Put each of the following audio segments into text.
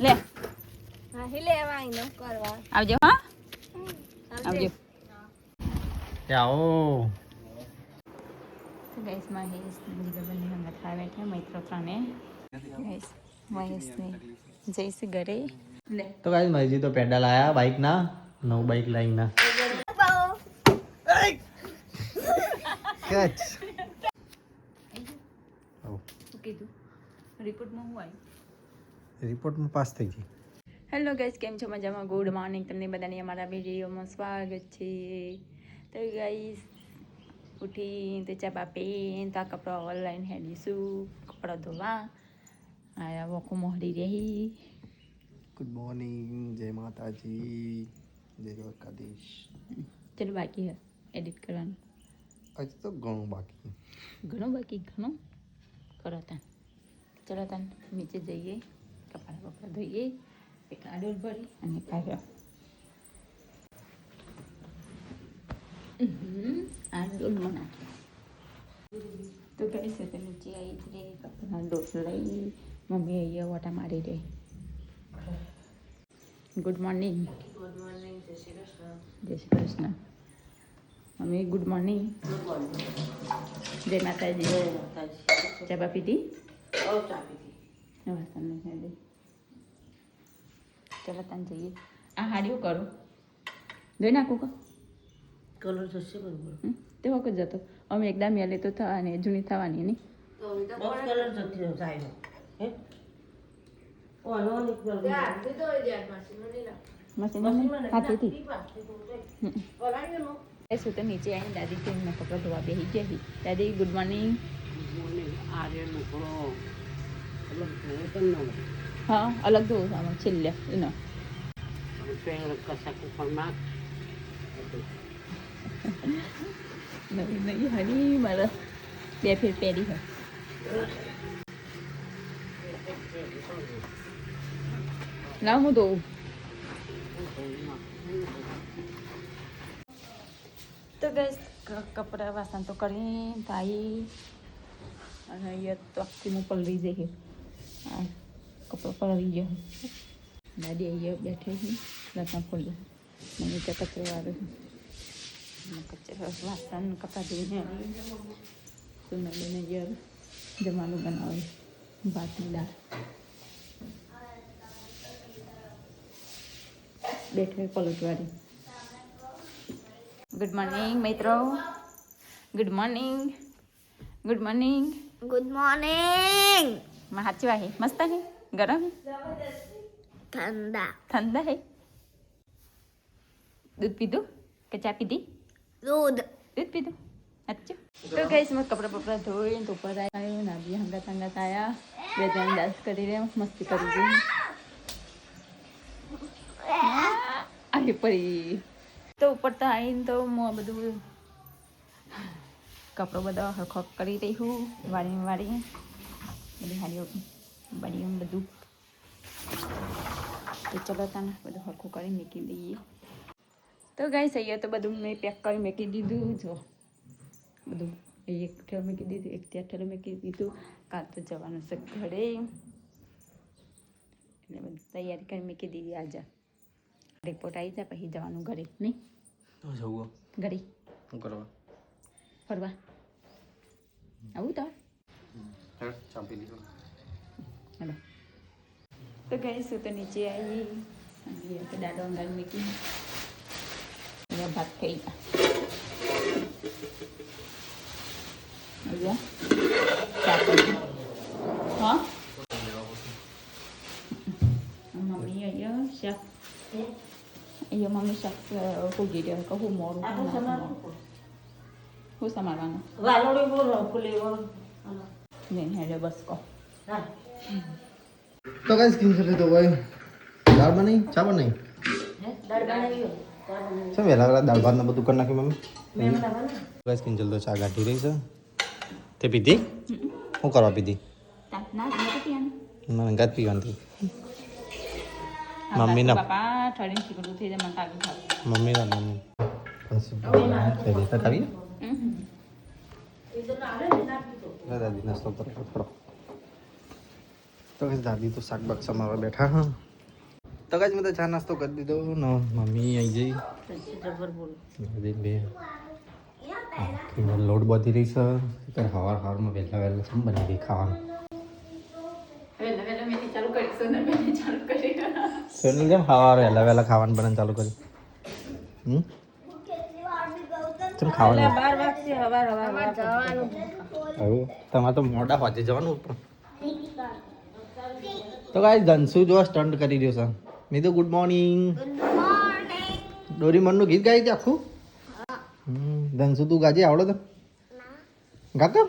લે. હા હી લેવા આઈનો કરવા આવજો હા? આવજો. આવો. તો ગઈસ મહેશ બંને હંગત ખાવા બેઠા મિત્રો ત્રણે. ગઈસ મહેશને જઈશ ઘરે. તો ગાઈસ મરજી તો પેડલ આયા બાઇક ના નવું બાઇક લાઈન ના કેચ શું કીધું? રિપોર્ટમાં હું આવી રિપોર્ટમાં પાસ થઈ ગઈ. હેલો ગાઈસ કેમ છો? મજામાં? Good morning. તમને બધાને અમારા વિડીયોમાં સ્વાગત છે. તો ગાઈસ ઉઠી તો ચા પીને તો આ કપડાં ઓનલાઈન હેડીશું કપડાં ધોવા. આ વોકો મોહરી રહી. Good morning. જય માતાજી. જય દ્વારકાધીશ. ચલો બાકી હે એડિટ કરવાનું. હજી તો ઘણું બાકી ઘણું બાકી? ઘણું? કરો તાન. ચલો તાન નીચે જઈએ. કપડાં બપડા ધોઈએ એક આડોલ ભરી અને કાઢ્યો આડોલમાં નાખ્યો તો કહે છે તો નીચે આવી જ રે કપડાં ડોસ લઈ મમ્મી અહીંયા ઓટા મારી રહી. ગુડ મોર્નિંગ ગુડ મોર્નિંગ જય શ્રી કૃષ્ણ. જય Shri Krishna. Mummy good morning જય માતાજી. ચા બા પીધી. નહીં ચલો તને જઈએ. આ હાડીઓ કરું. જોઈ નાખું કો? કલર જશે બરોબર. તે વખત જતો. અમે એકદમ મેલે તો થવાની જૂની થવાની નહીં બહુ કલર થતી થાય હે શું તો નીચે આવીને દાદી કપડાં ધોવા બેસી ગયા દાદી ગુડ મોર્નિંગ તન્નો હા અલગ ધોવું સામાન છેલ્લે એનો નવી નવી હરી મારા બે ફેર પહેરી હોય લાવ હું ધોવું તો ગઈશ કપડાં વાસણ તો કરી તો અને અહીંયા તો આખી હું પલળી જઈએ આ કપડાં પલળી ગયા દાદી અહીંયા બેઠી છે લસણ ફૂલ મમ્મી ત્યાં કચરો વાળે કચરો વાસણ કપડાં ધોઈને આવી સુનલીને અહીંયા જમવાનું બનાવે ભાતની દાળ બેઠો પલટવાળી ગુડ મોર્નિંગ મિત્રો good morning good morning good morning માં સાચી વાહે મસ્ત હે ગરમ હે ઠંડા. ઠંડા હે દૂધ પીધું કે ચા પીધી? દૂધ. દૂધ પીધું? તો ગઈશ મેં કપડાં બપડા ધોઈને તો ઉપર આવ્યું નાભી હંગાત હંગાત આવ્યા બે જણ ડાન્સ કરી રહ્યા મસ્તી કરી રહી. આવી પડી. તો ઉપર તો આવીને તો હું આ બધું કપડો બધો હરખો કરી રહી હું વાળી વાળી બધી હાડીઓ બાડીઓ બધું. તો ચલો તને બધું હરખું કરી મૂકી દઈએ. તો ગાઈસ અહીંયા તો બધું મેં પેક કરી મૂકી દીધું. જો બધું એક ઠેલો મૂકી દીધું એક ત્યાં ઠેલો મૂકી દીધું. કાલ તો જવાનું છે ઘરે. એટલે બધું તૈયારી કરી મૂકી દીધી આજે. રિપોર્ટ આવી જાય પછી જવાનું ઘરે નહીં? તો જવું ઘરે. કરવા? ફરવા. આવું તો. ચાપી લીધો હેલો તો ગઈ શું તો નીચે આવી અને અહીંયા તો દાડો અંગાર મૂકી અહીંયા ભાત થઈ ગયા અહીંયા ચા કરી હા મમ્મી અહીંયા શાક અહીંયા મમ્મી શાક હોગી રહ્યા કહું હું મોરું આપણે સમારવું હું સમારવાનું વાલોડી બોલો ખુલે બોલો નહીં હેડે બસ કહો હા. તો કઈ કેમ છે તો ભાઈ? દાળ બની ચા બની હે? દાળ બનાવી ચા બનાવી. શું વહેલા વહેલા દાળ ભાત ને બધું કરી નાખ્યું મમ્મી? ગાઈસ કિંજલ તો ચા ગાંઠી રહી છે? તે પીધી? શું કરવા પીધી? ના મને ગાત પીવાની મને તાગી ખાવ. મમ્મીના મમ્મી. આવી? દાદી નાસ્તો કરો થોડો તો ગાઈસ દાદી તો શાક બાક સમારવા બેઠા હા. તો કાંઈ મેં તો ચા નાસ્તો કરી દીધો. ને મમ્મી આવી જઈ. દાદી બે. લોટ બધી રહી છે. કે હવાર હવારમાં વહેલા વહેલા શું બની રહી ખાવાનું? ચાલુ કરી સોનલ ચાલુ કરી. કેમ હવાર વહેલા વહેલા ખાવાનું બનાવવાનું ચાલુ કર્યું? હમ? કેમ ખાવાનું. બાર વાગશે હવાર. હવાર જવાનું. હવે તમારે તો મોડા વાંચી જવાનું પણ તો કાંઈ ધનસુ જો સ્ટન્ટ કરી રહ્યો છે. મેં તો ગુડ મોર્નિંગ ગુડ ડોરીમનનું ગીત ગાઈ છે આખું? ધનસુ તું ગાજે આવડે તો? ગાતો?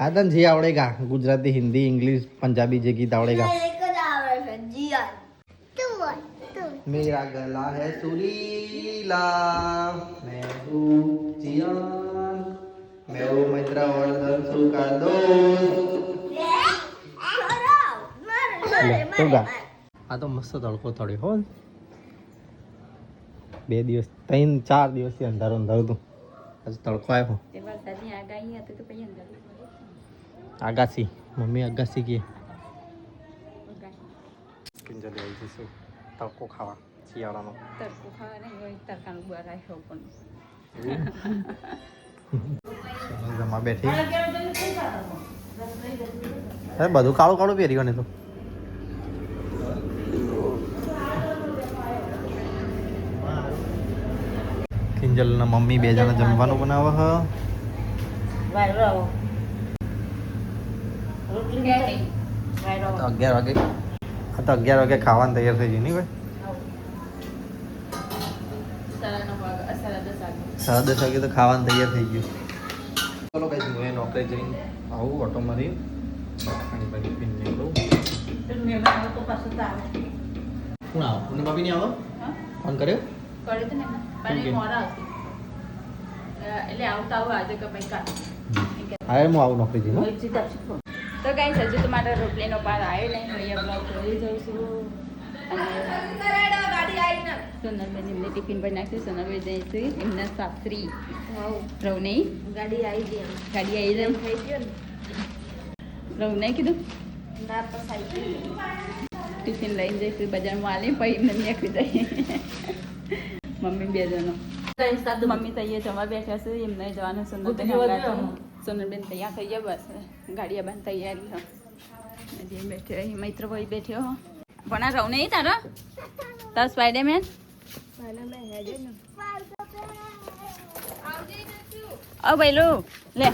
હા તને જે આવડે ગા ગુજરાતી હિન્દી ઇંગ્લિશ પંજાબી જે ગીત આવડે ગા નહીં. એક જ આવડે છે જીયાન તું બોલ તું मेरा गला है सुरीला मैं हूँ जियान मैं हूँ मित्र और धनसु का दोस्त લે, તું ગા. આ તો મસ્ત તડકો થયો હો બે દિવસ ત્રણ ચાર દિવસથી અંધારું અંધારું હતું આજે તડકો આવ્યો તે વરસાદની આગાહી હતી તો પછી અંદર આગાસી મમ્મી આગાસી કે કિંજલ આવી જઈશું તડકો ખાવા શિયાળાનો તડકો ખાવા નહીં તડકાનું બહાર રાખ્યો પણ જમા બેઠી અરે બધું કાળું કાળું પહેરી ગયું ને તો કિંજલ ના મમ્મી બે જણા જમવાનું બનાવે હ અગિયાર વાગે આ તો અગિયાર વાગે ખાવાનું તૈયાર થઈ જઈ નહીં ભાઈ? સાડા દસ વાગે સાડા દસ વાગે તો ખાવાનું તૈયાર થઈ ગયું. ચલો કઈ હું એ નોકરી જઈને આવું ઓટો મારી પાણી પાણી પીને નીકળું. કોણ આવો? કોની ભાભી નહીં આવો? ફોન કર્યો? કર્યો તો ને પણ મોડા આવશે એટલે આવતા આવું આજે કે ભાઈ હા હું આવું નોકરી જઈને. તો ગાઈસ હજુ તો મારા રોટલીનો પાર આવ્યો નહીં હું અહીંયા બ્લોગ જોઈ જઉં છું. અને સોનલબેન એમને ટિફિન પર નાખ્યું જઈશું એમના સાસરી. રવને ગાડી આવી ગઈ ગાડી આવી જાય થઈ ગયો ને રવને કીધું? ના ટિફિન લઈને જઈશું બજારમાં આલી પછી એમને નીકળી જાય મમ્મી બે જણો. મમ્મી તો અહીંયા જવા બેઠા છે એમને જવાનું. વધ્યો. સોનલબેન તૈયાર થઈ ગયા બસ ગાડી બંધ તૈયારી હજી બેઠ્યો અહીં મૈત્ર ભાઈ બેઠ્યો હો. પણ આ રહું નહીં તારો? તાર સ્પાઈડરમેન ઓ ભૈલું લે.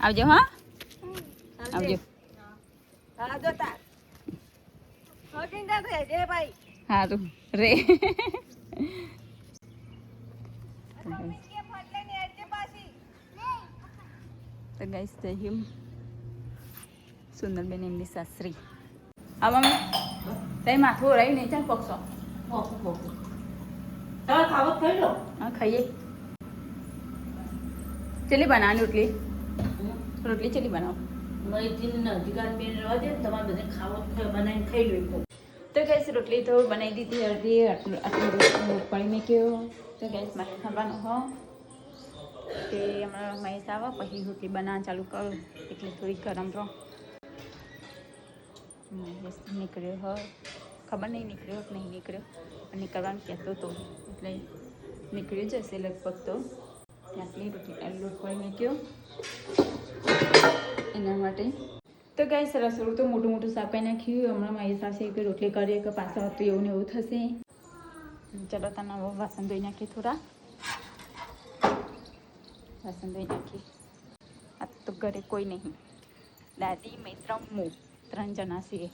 આવજો હા. આવજો. સારું રે. તો ગાઈસ જય હિમ સુંદરબેન એમની સાસરી આ મમ્મી તઈ માથું રહી નહીં ચાલ પક્ષો હા ખાઈએ ચલી બનાવવાની રોટલી રોટલી ચેલી બનાવો તો ગેસ રોટલી તો બનાવી દીધી અડધી આટલું આટલું પાણી કહ્યું તો ગેસ મારે ખાવાનું હો કે હમણાં મહેશ આવે, પછી રોટલી બનાવવા ચાલુ કરું. એટલે થોડી ગરમ રહો. મહેશ નીકળ્યો હો. ખબર નહીં નીકળ્યો કે નહીં નીકળ્યો. અને નીકળવાનું કહેતો હતો એટલે નીકળી જશે લગભગ તો. આટલી રોટલી લોટ પાણી નીકળ્યો એના માટે. તો ગાય સરસ રસોડું તો મોટું મોટું સાપાઈ નાખ્યું. હમણાં મારી સાસે કે રોટલી કરીએ કે પાછા હતું, એવું ને એવું થશે. ચલો, તને વાસણ ધોઈ નાખીએ થોડા. વાસણ ધોઈ નાખીએ આ તો ઘરે કોઈ નહીં. દાદી, મિત્ર, હું. ત્રણ જણા છીએ.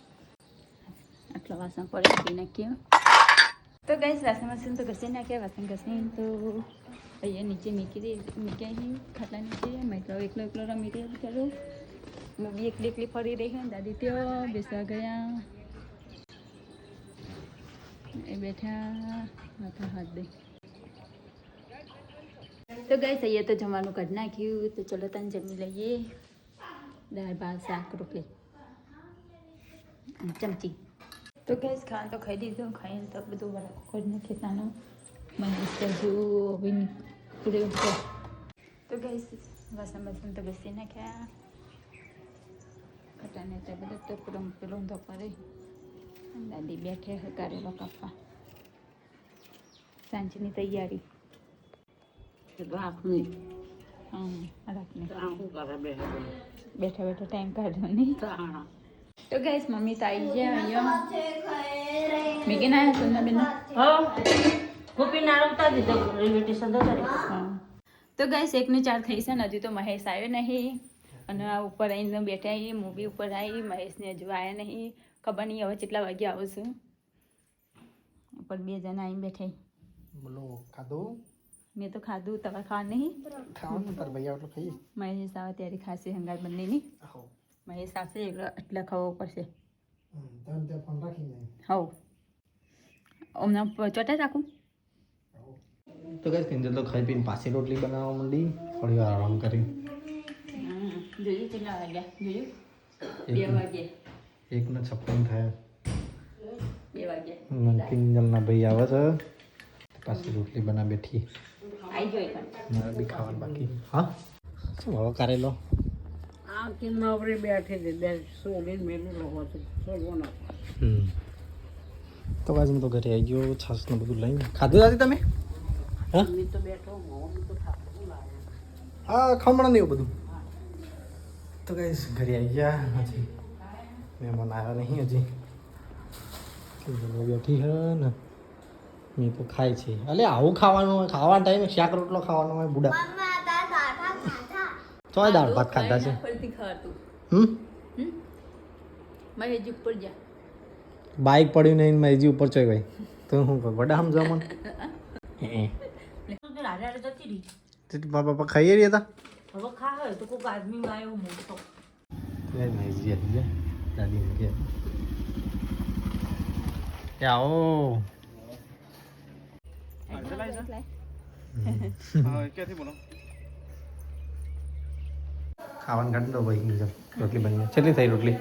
આટલા વાસણ પડે ધોઈ નાખીએ. તો ગાઈસ વાસણ વાસણ તો ઘસી નાખ્યા વાસણ ઘસી તો અહીંયા નીચે મૂકી દે મૂક્યા અહીં ખાટલા નીચે મેં એકલો એકલો રમી રહ્યો ચાલો. હું બી એકલી એકલી ફરી રહી ને, દાદી ત્યાં બેસવા ગયા. એ બેઠા, માથા હાથ દે. તો ગઈ અહીંયા તો જમવાનું કાઢ નાખ્યું. તો ચલો તને જમી લઈએ. દાળ, ભાત, શાક, રોટલી. ચમચી. તો ગેસ ખાવાનું તો ખાઈ દીધું ખાઈને તો બધું વરાકો કરી નાખી તાનું મને હવે પૂરે તો ગેસ વાસણ બાસણ તો બેસી નાખ્યા. ખટાને તો બધું તો પૂરો પેલું તો કરે. દાદી બેઠે છે કારેલો કાપવા સાંજની તૈયારી. રાખની. બેઠા બેઠા ટાઈમ કાઢો નહીં. તો ગાઈસ મમ્મી તો આવી ગયા અહીંયા. મેં કે ના સુંદર બેન? હો ગોપી ના રમતા દીધો. રેલવે સ્ટેશન તો ગાઈસ એકને ચાર થઈ છે ને હજુ તો મહેશ આવ્યો નહીં. અને આ ઉપર આવીને બેઠા એ મૂવી ઉપર આવી મહેશને હજુ આવ્યા નહીં. ખબર નહીં હવે કેટલા વાગે આવું છું. ઉપર બે જણા આવીને બેઠા બોલો ખાધું? મેં તો ખાધું તમે ખાવા નહીં? ખાવાનું તાર ભાઈ આટલું ખાઈ મહેશ આવે ત્યારે ખાશે હંગાત બંનેની. હો મહેશ આવશે એટલે એટલા ખાવો પડશે. હવ. હમણાં ચોટા રાખું? તો કઈ કિંજલ તો ખાઈ પીને પાછી રોટલી બનાવવા માંડી. થોડી વાર આરામ કરી. હમ, જોયું કેટલા વાગ્યા? જોયું? બે એક વાગે છપ્પન થયા. બે વાગે કિંજલના ભાઈ આવે છે. પાછી રોટલી બના બેઠી. જોઈ બી ખાવાનું બાકી. હા? શું હવે કારેલો? આ કે નવરી બેઠી દે બે સોલીને મેલું રહો છે સોલવાનો હમ. તો આજ હું તો ઘરે આવી ગયો છાસ ને બધું લઈને. ખાધું દાદી તમે? હા? તો બેઠો તો હા ખમણ ને એવું બધું. તો કઈ ઘરે આવી ગયા હજી. મહેમાન આવ્યા નહીં હજી. બેઠી હે ને? મેં તો ખાય છે. અલે આવું ખાવાનું હોય ખાવાના ટાઈમે શાક રોટલો ખાવાનો હોય બુડા. તો દાળ ભાત ખાધા છે. હમ? મહેશ ઉપર જા. બાઇક પડ્યું નહીં મેં હજી ઉપર ચોય ભાઈ તો હું વડા રહી. તે મારા પપ્પા ખાઈ રહ્યા હતા. હવે ખા હોય તો કોઈક આદમી આવ્યો મોટો. મહેશજી આવી ગયા. દાદી એ આવો. ખાવાનું કાઢી ભાઈ રોટલી બની કેટલી થઈ રોટલી?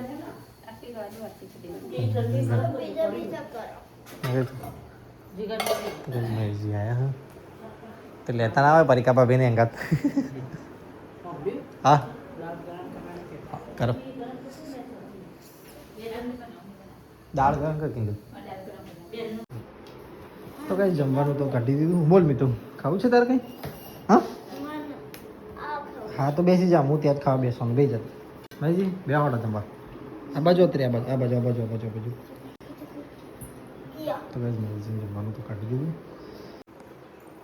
તો. લેતા ના આવે પરિકા ભાભીને અંગાત હા? કરો. દાળ ગરમ કર કીધું તો કઈ જમવાનું તો કાઢી દીધું. બોલ મીઠું ખાવું છે તારે કઈ? હા? હા તો બેસી જા. હું ત્યાં જ ખાવા બેસવાનું. બે જત ભાઈજી બે વાળા જમવા. આ બાજુ અત્રે આ બાજુ આ બાજુ આ બાજુ આ બાજુ આ બાજુ. તો કઈ મહેશજી જમવાનું તો કાઢી દીધું.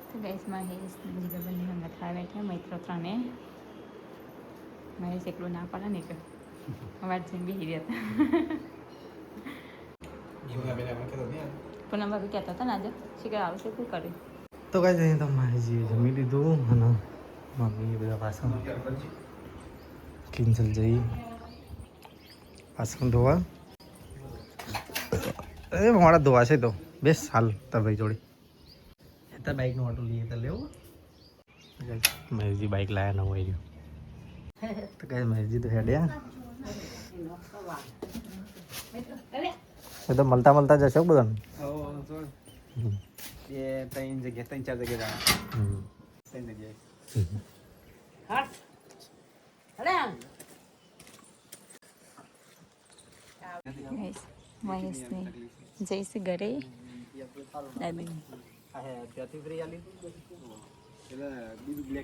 તો ગેસ મહેશ જીગર બંને હંગાત ખાવા બેઠા મિત્રો ત્રણે. મહેશ એકલું ના પડે ને એટલે અવાજ જઈને બેસી રહ્યા હતા. પૂનમ ભાભી કહેતા હતા ને આજે શીખર આવશે શું કરે? તો કઈ જઈએ તો મહેશજીએ જમી લીધું અને મમ્મી બધા વાસણ કિંજલ જઈ વાસણ ધોવા. અરે મારા ધોવાશે તો બેસ હાલ તાર ભાઈ જોડે. એતા તાર બાઇકનું ઓટો લઈએ તો લેવું. મહેશજી બાઇક લાયા ન હોય તો કઈ મહેશજી તો હેડ્યા. એ તો મળતા મળતા જશો બધાને. એ ત્રણ જગ્યા ત્રણ ચાર જગ્યા હમ. ત્રણ જગ્યાએ. મહેશને જઈશ ઘરે. દાદી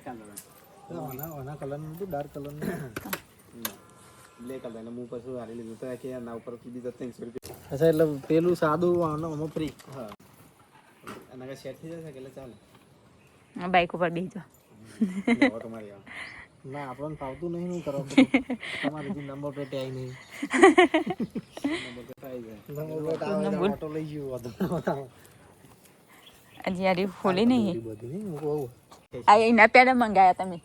કલર આના કલરનું હતું ડાર્ક કલરનું બ્લેક કલર એટલે હું. પછી હારી લીધું? તો કે એના ઉપર બીજા ત્રણસો રૂપિયા. અચ્છા એટલે પેલું સાદું આનો ફ્રી હા. એના કે સેટ થઈ જશે કે એટલે ચાલે? બાઈક ઉપર બેસજો હવે તમારી આવે. ના આપણને ફાવતું નહીં હું કરો તમારે જે નંબર પ્લેટ આવી નહીં. નંબર પ્લેટ આવી જાય. નંબર પ્લેટ આવે ઓટો લઈ ગયો હતો હજી યાર ખોલી નહીં બધી હું કહું. આ એના પેડા મંગાયા તમે.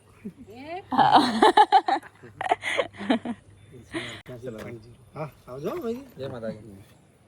હા આવજો જય માતાજી.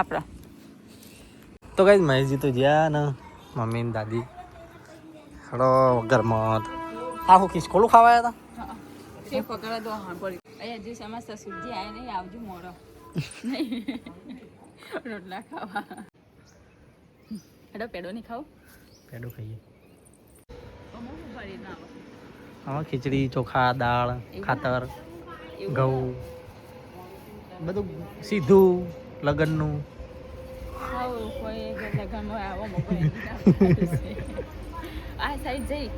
આપણો. તો કઈ મહેશજી તો જ્યાં ને મમ્મી ને દાદી. હડો ઘરમાં આખું ખિસકોલું ખાવાયા હતા હા નહીં આવજો રોટલા ખાવા. હેડો પેડો નહીં ખાવ? પેડું ખાઈએ. આમાં ખીચડી ચોખા દાળ ખાતર ઘઉં. બધું સીધું. લગનનું? આ સાઈડ જઈ.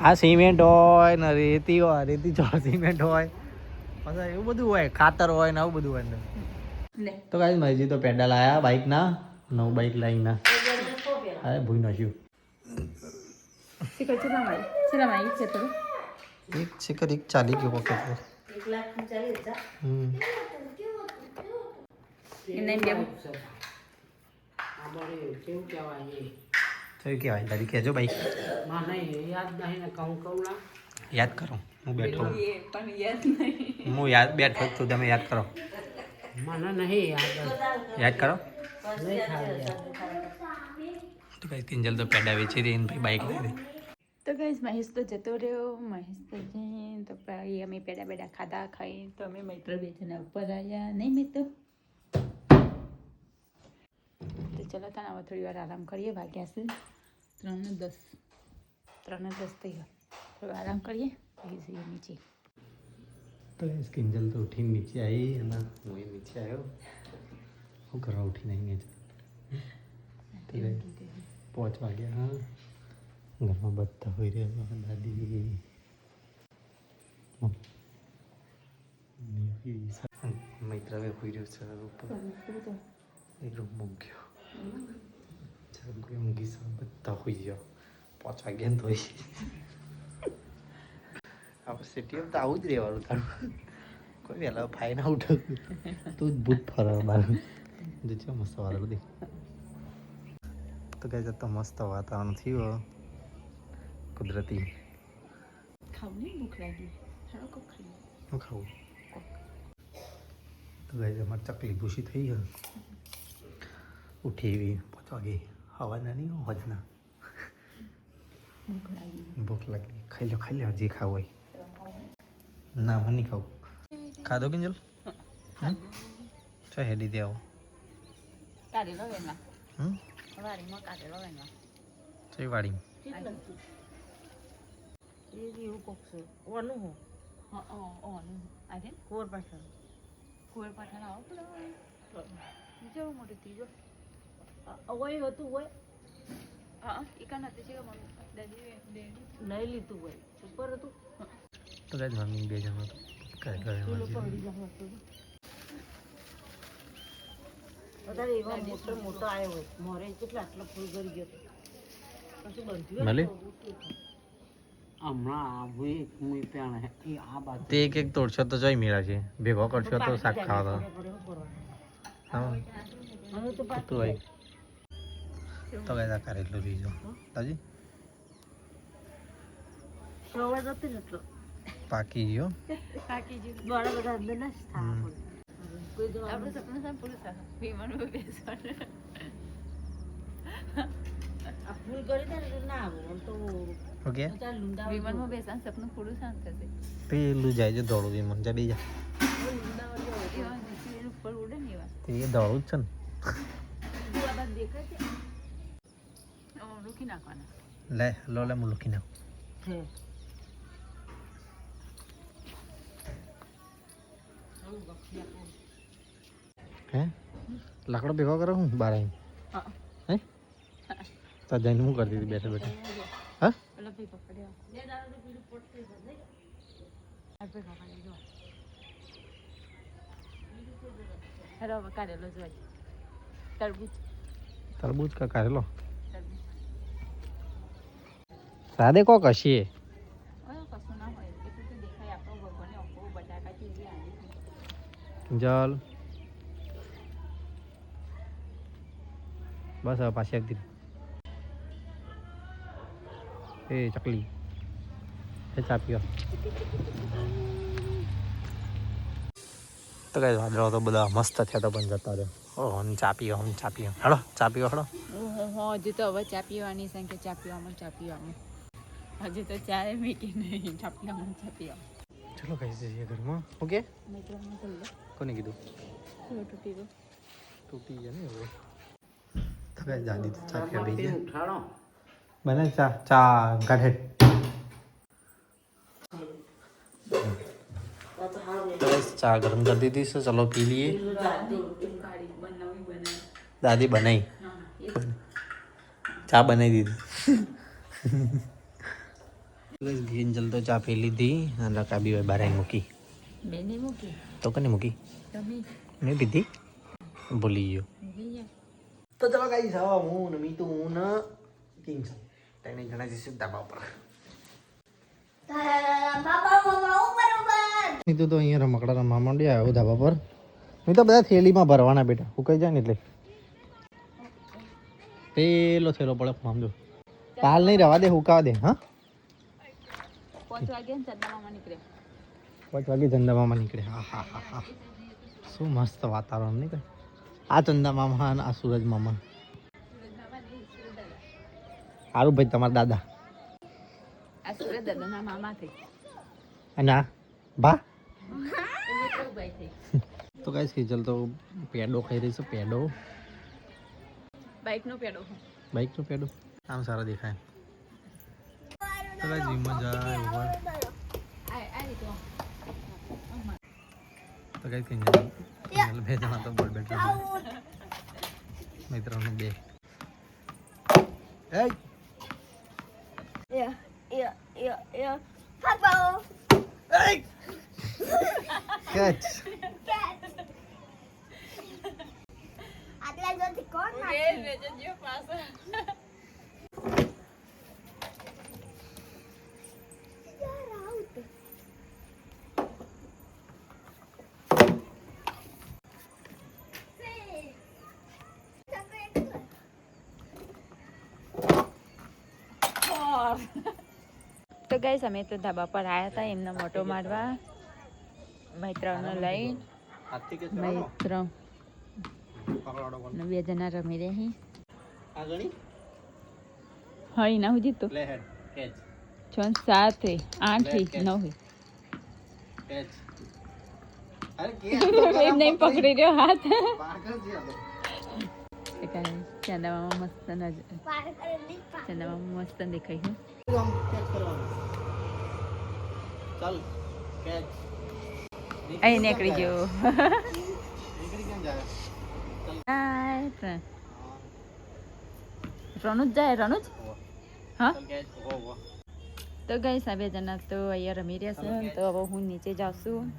આ સિમેન્ટ હોય ને રેતી હોય રેતી જો સિમેન્ટ હોય. પછી એવું બધું હોય ખાતર હોય ને આવું બધું હોય અંદર. તો કાંઈ મરજી તો પેડલ આવ્યા બાઇકના નવું બાઇક લાવીને અરે ભૂઈ નાખ્યું એક શિખર એક ચાલી ગયો ચાલીસ હમ. એને કેવું કહેવાય તો કહેવાય. દાદી કહેજો ભાઈ. યાદ નહીં કહું કહું યાદ કરો. હું બેઠો. એ યાદ નહીં. હું યાદ બેઠો છું તમે યાદ કરો. મને નહીં યાદ. કરો. થાય તો કઈ કિંજલ તો પેડા વેચી દે ને ભાઈ બાઈક લઈ દે તો ગઈશ મહેશ તો જતો રહ્યો. મહેશ તો જઈને તો અમે પેડા બેડા ખાધા ખાઈ તો અમે મિત્ર બે જણા ઉપર આવ્યા. નહીં મિત્ર? તો ચલો તને હવે થોડી વાર આરામ કરીએ. વાગ્યા છે ત્રણને દસ. ત્રણને દસ થઈ ગયા. થોડો આરામ કરીએ. પછી જઈએ નીચે. તો કિંજલ તો ઉઠીને નીચે આવી અને હું એ નીચે આવ્યો. હું કરવા ઉઠીને આવી નીચે પાંચ વાગ્યા હા. ઘરમાં બધા હોઈ રહ્યા દાદી. મૈત્રવે હોઈ રહ્યો છે ઉપર. એક રૂમ મૂક્યો કોઈ ઊંઘી છે બધા હોઈ ગયો પાંચ વાગ્યા હોય. આપણે સિટી તો આવું જ રહેવાનું તારું. કોઈ વહેલા ફાઈ ના ઉઠે તું જ ભૂત ફરવા મારું જો છે મસ્ત વાત બધી તો કઈ તો મસ્ત વાતાવરણ થયું કુદરતી. ખાવ ભૂખ લાગી. શું ખાવું? તો ગઈ અમારે ચકલી ભૂસી થઈ ગઈ ઉઠી એવી પાંચ વાગે હવાના નહીં હોજના ભૂખ લાગી. ખાઈ લો ખાઈ લો જે ખાવ હોય. ના મને નહીં ખાવું ખાધો કિંજલ ચો હેડી દે આવો. હમ? વાડીમાં કાઢેલો એમાં ચઈ વાડી એ જેવું કોક છે. ઓનું હું. હા ઓ ઓ આજે? કોર પાછળ. કોર પઠાણ આવો પેલો. જેવું મોટું ત્રીજો. હોય હતું હોય. નહીં લીધું હોય. ઉપર હતું. તો કઈ મમ્મી બે જણ હતો. ઘરે વધારે એવા મોટો મોટો આવ્યો મોરે કેટલા આટલો ફૂલ કરી ગયો હતો. બંધ્યું હમણાં આવું એક તે એક એક તોડશો તો જોઈ મેળા છે. ભેગો કરશો તો શાક ખાવા તો. તું કઈ તા કરેલું રીજો તાજી સવાર જતી. ને એટલો પાકી ગયો. કાકી જી દ્વારા બધા અંદર ના જ. પડે કોઈ જવા આપણું સપનું સામે પૂરું થાય વિમાનમાં બેસવાનું. આ ફૂલ કરી દે ને આવે. તો ઓકે. ચાલ લુંડા વિમાનમાં બેસવાનું સપનું પૂરું શાંત થશે. પેલું જાય છે દોડું વિમાન. ચડી જા નીચે ઉપર ઉડે ને એવા તે એ દોડું જ છે ને. આ દેખાય છે? નાખવાના. લે લો લે હું લખી નાખું. હે? લાકડો ભેગો કરો હું બાર આવીને? હે. તો જઈને હું કરતી હતી બેઠા બેઠા? હા? હેલો કાઢેલો જોઈ તરબૂચ. તરબૂચ કા કાઢેલો તરબૂચ સાદે કો કશી હવે કશું ના હોય એટલું તો દેખાય આપણો ભગવાનને અપો બટાકા કોક હશે જલ. બસ હવે પાછી એક. એ ચકલી. એ ચા પીઓ. તો કઈ વાદળો તો બધા મસ્ત થયા તો પણ જતા રહ્યો. ઓહો ને ચા પીઓ, હમ ચા પીઓ. હેડો, ચા પીઓ, હેડો. હજુ તો હવે ચા પીવાની સંખ્યા ચા પીવામાં ચા પીવામાં. હજુ તો ચા મેકી નહીં ચા પીવામાં ચા પીવામાં ચલો કઈ જઈએ ઘરમાં ઓકે મિત્રોને કરી લો કોને કીધું થોડું તૂટી ગયું તૂટી ગયા ને હવે તો કઈ દાદી તો ચા પીવા બેસી ગયા બને ચા ચા કાઢે તો બસ ચા ગરમ કરી દીધી છે ચલો પી લઈએ દાદી બનાવી ચા બનાવી દીધી બસ ગેંજલ તો ચા પી લીધી અને રકાબી હોય બહાર મૂકી. બેને મૂકી? તો કને મૂકી? તમે? મેં પીધી ભૂલી ગયો. તો ચલો ગાઈ જાઓ હું ને મીતુ હું ને કિંગ છું. તેને જણા જઈશું ધાબા પર મીતુ તો અહીંયા રમકડા રમવા માંડ્યા આવ્યો ધાબા પર. મેં તો બધા થેલીમાં ભરવાના બેટા. હુકાઈ જાય ને એટલે. પેલો થેલો પડે મામદો પાલ નહીં રવા દે હુકાવા દે હા? પાંચ વાગે ચંદામામાં નીકળે. પાંચ વાગે ચંદામામાં નીકળે. હા હા હા હા. શું મસ્ત વાતાવરણ નહીં કઈ આ ચંદામામા અને આ સૂરજ મામા સારું ભાઈ તમારા દાદા. આ સુરત દાદાના મામા થઈ. અને આ બા તો ગાઈસ કિંજલ તો પેડો ખાઈ રહી છે પેડો. બાઇકનો પેડો. પેડો. આમ સારા દેખાય. તો ગાઈસ જીમમાં જાય ઉપર આ આ રીતો તો ગાઈસ કિંજલ કિંજલ બે જણા તો બોલ બેઠા મિત્રોનો બે એ યા યા યા યા બાબા કેચ આટલા જોથી કોણ નાખે? યાર, out. Hey. તો ગાઈસ અમે તો ધાબા પર આવ્યા હતા એમને મોટો મારવા. મૈત્રનો લઈ. મૈત્ર. બે જણા રમી રહી હા. ના સુધી તો. છ સાત આઠ નવ એમ નહીં પકડી. રહ્યો હાથ. પાગલ છે આ તો. એ કાંઈ ચંદામાં મસ્ત. ચંદામાં મસ્ત દેખાય છે અહીં નીકળી ફ્રેન્ડ રણુજ જાય રણુજ? હો? તો ગઈ સાબે જણા તો અહીંયા રમી રહ્યા છે. તો હવે હું નીચે જાઉં છું.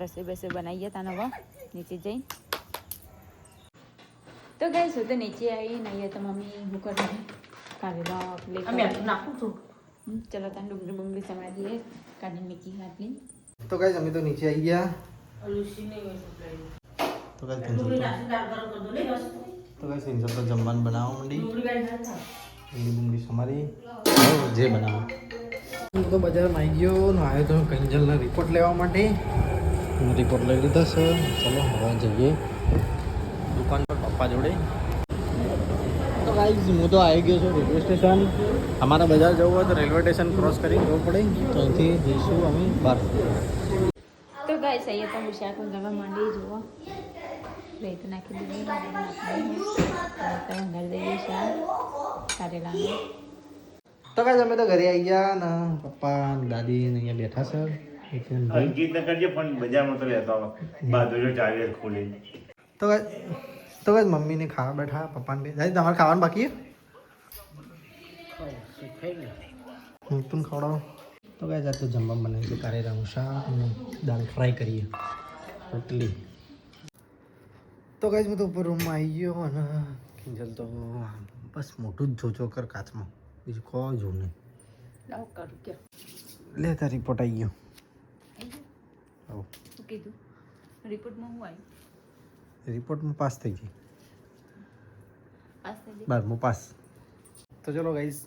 રસોઈ બસોઈ બનાવીએ તાને હવે નીચે જઈ. તો ગાઈસ હું તો નીચે આવી ને અહીંયા તો મમ્મી હું કરી કારેલા પ્લે નાખું છું. ચલો તાને ડુંગળી બુંગળી સમારી દઈએ. કાઢી મીકી નાખી તો ગાઈસ અમે તો નીચે આવી ગયા. તો ગાઈસ તો ગાઈસ તો જમવાનું બનાવો માંડી. ડુંગળી બુંગળી સમારી. જે બનાવો. હું તો બજારમાં આવી ગયો ને આવ્યો તો કંજલનો રિપોર્ટ લેવા માટે. રિપોર્ટ લઈ લીધો છે. ચલો હવે જઈએ. દુકાન પર પપ્પા જોડે. તો ગાઈસ હું તો આવી ગયો છું રેલવે સ્ટેશન. અમારે બજાર જવું હોય તો રેલવે સ્ટેશન ક્રોસ કરી જવું પડે. તો અહીંથી જઈશું અમે બહાર. તો ગાય અહીંયા તો હું શાક માંડી જુઓ. રેત નાખી દીધી વઘારી દઈએ શાક કારેલાનું. તો કાંઈ અમે તો ઘરે આવી ગયા ને પપ્પા ને દાદી ને અહીંયા બેઠા છે. નીતિન અંકિત ન કરજે પણ બજારમાં તો લેતો આવો બહાદુર ચાવી ખોલી તો કાંઈ તો જ મમ્મીને ખાવા બેઠા પપ્પાને બે. જાય તમારે ખાવાનું બાકી હું પણ ખવડાવો. તો કાંઈ જાતે જમવા બનાવીશું કારેલાનું શાક અને દાળ ફ્રાય કરીએ. રોટલી. તો કાંઈ હું તો ઉપર રૂમમાં આવી ગયો અને કિંજલ તો બસ મોટું જ જોજો કર કાચમાં. બીજું કોઈ જો નહીં. લાવ કરું કે લે તારી રિપોર્ટ આવી. ગયો કીધું? રિપોર્ટમાં હું આવી રિપોર્ટમાં પાસ થઈ ગઈ. પાસ થઈ ગઈ? બારમું પાસ. તો ચલો ગાઈઝ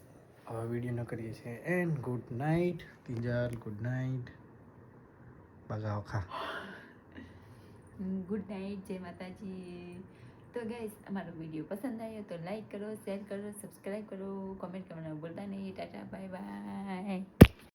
હવે વીડિયો ન કરીએ છીએ. એન્ડ ગુડ નાઇટ તિંજલ ગુડ નાઇટ બગાવ ખા. ગુડ નાઇટ જય માતાજી. તો ગાઈઝ અમારો વીડિયો પસંદ આવ્યો તો લાઈક કરો શેર કરો સબસ્ક્રાઈબ કરો કોમેન્ટ કરવાનું ભૂલતા નહીં. Tata bye bye